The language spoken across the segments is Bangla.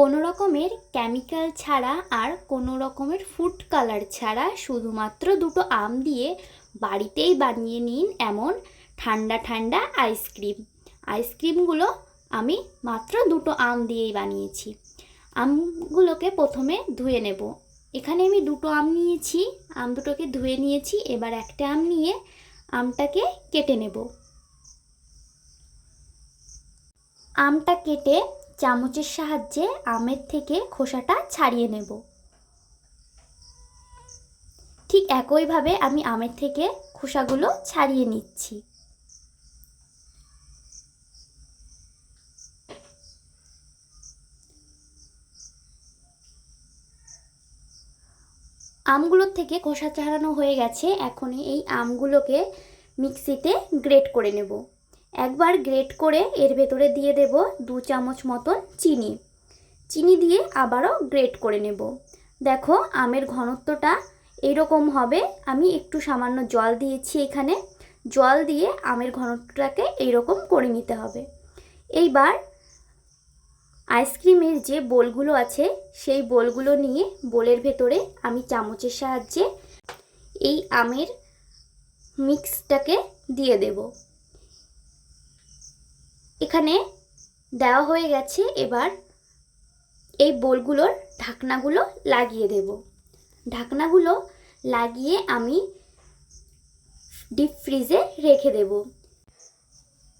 কোনো রকমের কেমিক্যাল ছাড়া আর কোনো রকমের ফুড কালার ছাড়া শুধুমাত্র দুটো আম দিয়ে বাড়িতেই বানিয়ে নিন এমন ঠান্ডা ঠান্ডা আইসক্রিম আইসক্রিমগুলো আমি মাত্র দুটো আম দিয়েই বানিয়েছি। আমগুলোকে প্রথমে ধুয়ে নেব। এখানে আমি দুটো আম নিয়েছি, আম দুটোকে ধুয়ে নিয়েছি, এবার একটা আম নিয়ে আমটাকে কেটে নেব। আমটা কেটে চামচের সাহায্যে আমের থেকে খোসাটা ছাড়িয়ে নেব। ঠিক একইভাবে আমি আমের থেকে খোসাগুলো ছাড়িয়ে নিচ্ছি। আমগুলোর থেকে খোসা ছাড়ানো হয়ে গেছে এখন এই আমগুলোকে মিক্সিতে গ্রেট করে নেব। একবার গ্রেট করে এর ভেতরে দিয়ে দেব দু চামচ মতন চিনি। চিনি দিয়ে আবারও গ্রেট করে নেব। দেখো আমের ঘনত্বটা এরকম হবে। আমি একটু সামান্য জল দিয়েছি এখানে। জল দিয়ে আমের ঘনত্বটাকে এইরকম করে নিতে হবে। এইবার আইসক্রিমের যে বোলগুলো আছে, সেই বোলগুলো নিয়ে বোলের ভেতরে আমি চামচের সাহায্যে এই আমের মিক্সটাকে দিয়ে দেব। এখানে দেওয়া হয়ে গেছে এবার এই বোলগুলোর ঢাকনাগুলো লাগিয়ে দেব। ঢাকনাগুলো লাগিয়ে আমি ডিপ ফ্রিজে রেখে দেব।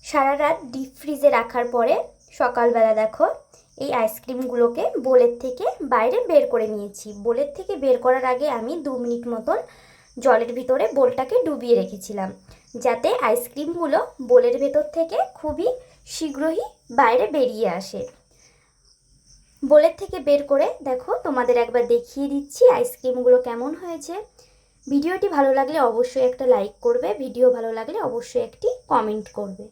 সারা রাত ডিপ ফ্রিজে রাখার পরে সকালবেলা দেখো, এই আইসক্রিমগুলোকে বোলের থেকে বাইরে বের করে নিয়েছি। বোলের থেকে বের করার আগে আমি দু মিনিট মতন জলের ভিতরে বোলটাকে ডুবিয়ে রেখেছিলাম, যাতে আইসক্রিমগুলো বোলের ভেতর থেকে খুবই শীঘ্রই বাইরে বেরিয়ে আসে। বোলের থেকে বের করে দেখো, তোমাদের একবার দেখিয়ে দিচ্ছি আইসক্রিমগুলো কেমন হয়েছে। ভিডিওটি ভালো লাগলে অবশ্যই একটা লাইক করবে, ভিডিও ভালো লাগলে অবশ্যই একটি কমেন্ট করবে।